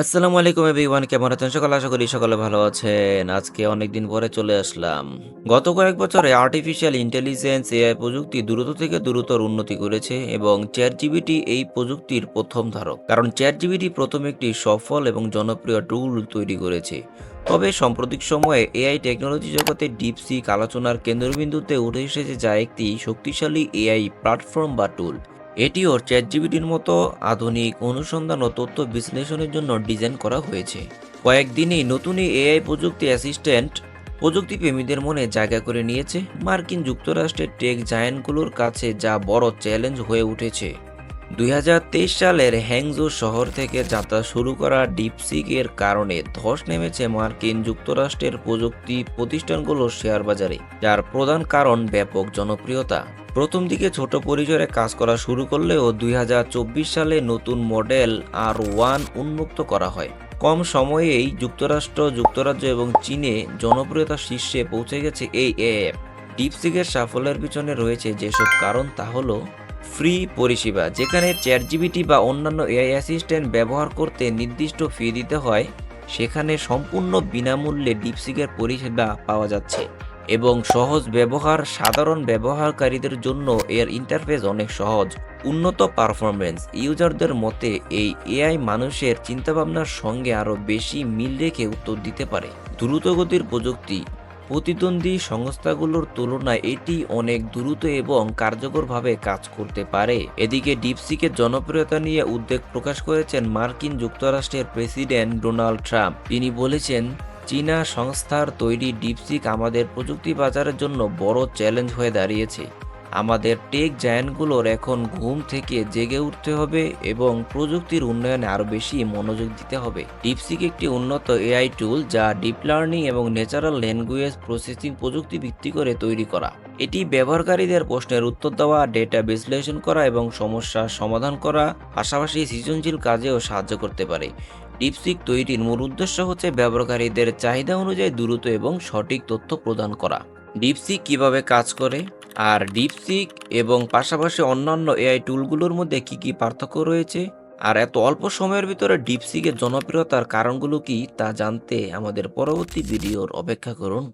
আসসালামু আলাইকুম এভরিওয়ান কেমন আছেন? সকলে আশা করি সকলে ভালো আছেন। আজকে অনেকদিন পরে চলে আসলাম। গত কয়েক বছরে আর্টিফিশিয়াল ইন্টেলিজেন্স এআই প্রযুক্তি দ্রুত থেকে দ্রুতর উন্নতি করেছে এবং চ্যাট জিবিটি এই প্রযুক্তির প্রথম ধারক। কারণ চ্যাট জিবিটি প্রথম একটি সফল এবং জনপ্রিয় টুল তৈরি করেছে। তবে সাম্প্রতিক সময়ে এআই টেকনোলজি জগতে ডিপসিক আলোচনার কেন্দ্রবিন্দুতে উঠে এসেছে যা একটি শক্তিশালী এআই প্ল্যাটফর্ম বা টুল এটিও চ্যাটজিবিটির মতো আধুনিক অনুসন্ধান ও তথ্য বিশ্লেষণের জন্য ডিজাইন করা হয়েছে। কয়েকদিনেই নতুন এই এআই প্রযুক্তি অ্যাসিস্ট্যান্ট প্রযুক্তিপ্রেমীদের মনে জায়গা করে নিয়েছে। মার্কিন যুক্তরাষ্ট্রের টেক জায়ান্টগুলোর কাছে যা বড় চ্যালেঞ্জ হয়ে উঠেছে। দুই হাজার তেইশ সালের হ্যাংজো শহর থেকে যাত্রা শুরু করা ডিপসিকের কারণে ধস নেমেছে মার্কিন যুক্তরাষ্ট্রের প্রযুক্তি প্রতিষ্ঠানগুলোর শেয়ার বাজারে যার প্রধান কারণ ব্যাপক জনপ্রিয়তা। প্রথম দিকে ছোট পরিসরে কাজ করা শুরু করলেও দুই হাজার চব্বিশ সালে নতুন মডেল আর ওয়ান উন্মুক্ত করা হয়। কম সময়েই যুক্তরাষ্ট্র, যুক্তরাজ্য এবং চীনে জনপ্রিয়তার শীর্ষে পৌঁছে গেছে এই অ্যাপ ডিপসিকের সাফল্যের পিছনে রয়েছে যেসব কারণ, তা হলো ফ্রি পরিষেবা, যেখানে চ্যাট জিবিটি বা অন্যান্য এআই অ্যাসিস্ট্যান্ট ব্যবহার করতে নির্দিষ্ট ফি দিতে হয়, সেখানে সম্পূর্ণ বিনামূল্যে ডিপসিকের পরিষেবা পাওয়া যাচ্ছে এবং সহজ ব্যবহার, সাধারণ ব্যবহারকারীদের জন্য এর ইন্টারফেস অনেক সহজ। উন্নত পারফরমেন্স ইউজারদের মতে এই এআই মানুষের চিন্তাভাবনার সঙ্গে আরও বেশি মিল রেখে উত্তর দিতে পারে। দ্রুতগতির প্রযুক্তি প্রতিদ্বন্দ্বী সংস্থাগুলোর তুলনায় এটি অনেক দ্রুত এবং কার্যকরভাবে কাজ করতে পারে। এদিকে ডিপসিকের জনপ্রিয়তা নিয়ে উদ্বেগ প্রকাশ করেছেন মার্কিন যুক্তরাষ্ট্রের প্রেসিডেন্ট ডোনাল্ড ট্রাম্প। তিনি বলেছেন, চীনা সংস্থার তৈরি ডিপসিক আমাদের প্রযুক্তি বাজারের জন্য বড় চ্যালেঞ্জ হয়ে দাঁড়িয়েছে। আমাদের টেক জায়ান্টগুলোর এখন ঘুম থেকে জেগে উঠতে হবে এবং প্রযুক্তির উন্নয়নে আরও বেশি মনোযোগ দিতে হবে। ডিপসিক একটি উন্নত এআই টুল যা ডিপ লার্নিং এবং ন্যাচারাল ল্যাঙ্গুয়েজ প্রসেসিং প্রযুক্তি ভিত্তি করে তৈরি করা। এটি ব্যবহারকারীদের প্রশ্নের উত্তর দেওয়া, ডেটা বিশ্লেষণ করা এবং সমস্যার সমাধান করা, পাশাপাশি সৃজনশীল কাজেও সাহায্য করতে পারে। ডিপসিক তৈরির মূল উদ্দেশ্য হচ্ছে ব্যবহারকারীদের চাহিদা অনুযায়ী দ্রুত এবং সঠিক তথ্য প্রদান করা। ডিপসিক কীভাবে কাজ করে? আর ডিপসিক এবং পাশাপাশি অন্যান্য এআই টুলগুলোর মধ্যে কি কি পার্থক্য রয়েছে? আর এত অল্প সময়ের ভিতরে ডিপসিকের জনপ্রিয়তার কারণগুলো কি, তা জানতে আমাদের পরবর্তী ভিডিওর অপেক্ষা করুন।